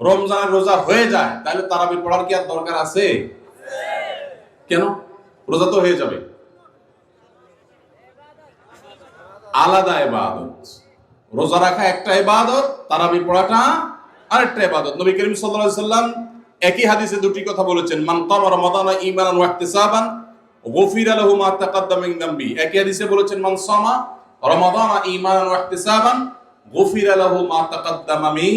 রমজানের রোজা হয়ে যায়, তাহলে তারাবি পড়ার কি আর দরকার আছে? কেন? রোজা তো হয়ে যাবে। আলাদা ইবাদত। রোজা রাখা একটা ইবাদত, তারাবি পড়াটা আরেকটা ইবাদত। নবী করিম সাল্লাল্লাহু সাল্লাম একই হাদিসে দুটি কথা বলেছেন, মান কামা রমাদানা ঈমানান ওয়া ইহতিসাবান, গুফিরা লাহু মা তাকাদ্দামা মিন দামবি। একই হাদিসে বলেছেন, মান সামা রমাদানা ঈমানান ওয়া ইহতিসাবান, গুফিরা লাহু মা তাকাদ্দামা মিন